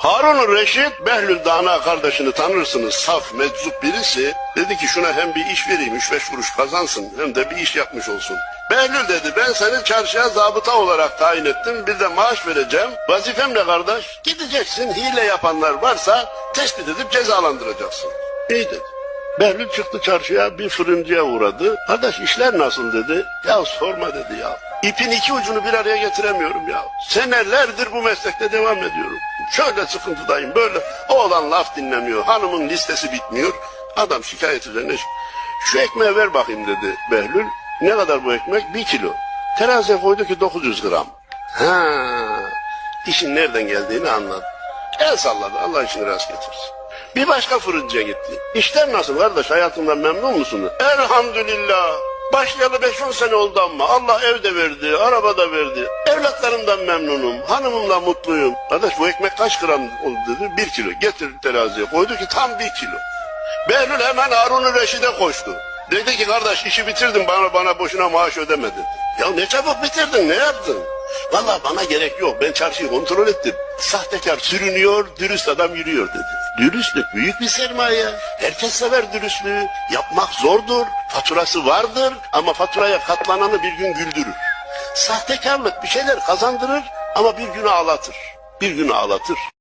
Harun Reşit Behlül Dana kardeşini tanırsınız. Saf, meczup birisi. Dedi ki şuna hem bir iş vereyim, üç beş kuruş kazansın hem de bir iş yapmış olsun. Behlül dedi ben seni çarşıya zabıta olarak tayin ettim. Bir de maaş vereceğim. Vazifem ne kardeş? Gideceksin hile yapanlar varsa tespit edip cezalandıracaksın. İyi dedi. Behlül çıktı çarşıya bir fırıncıya uğradı. Kardeş işler nasıl dedi. Ya sorma dedi ya. İpin iki ucunu bir araya getiremiyorum ya. Senelerdir bu meslekte devam ediyorum. Şöyle sıkıntıdayım böyle. Oğlan laf dinlemiyor. Hanımın listesi bitmiyor. Adam şikayet üzerine. Şu ekmeği ver bakayım dedi Behlül. Ne kadar bu ekmek? Bir kilo. Teraziye koydu ki 900 gram. Ha, işin nereden geldiğini anladı. El salladı. Allah işini rast getirsin. Bir başka fırıncıya gitti. İşler nasıl kardeş? Hayatından memnun musun? Elhamdülillah. Başlayalı 5-10 sene oldu ama Allah ev de verdi, araba da verdi. Evlatlarımdan memnunum, hanımımla mutluyum. Kardeş bu ekmek kaç gram oldu dedi. Bir kilo. Getir teraziye koydu ki tam bir kilo. Behlül hemen Harun Reşid'e koştu. Dedi ki kardeş işi bitirdim bana bana boşuna maaş ödeme dedi. Ya ne çabuk bitirdin ne yaptın? Vallahi bana gerek yok ben çarşıyı kontrol ettim. Sahtekar sürünüyor dürüst adam yürüyor dedi. Dürüstlük büyük bir sermaye. Herkes sever dürüstlüğü. Yapmak zordur. Faturası vardır ama faturaya katlananı bir gün güldürür. Sahtekarlık bir şeyler kazandırır ama bir gün ağlatır. Bir gün ağlatır.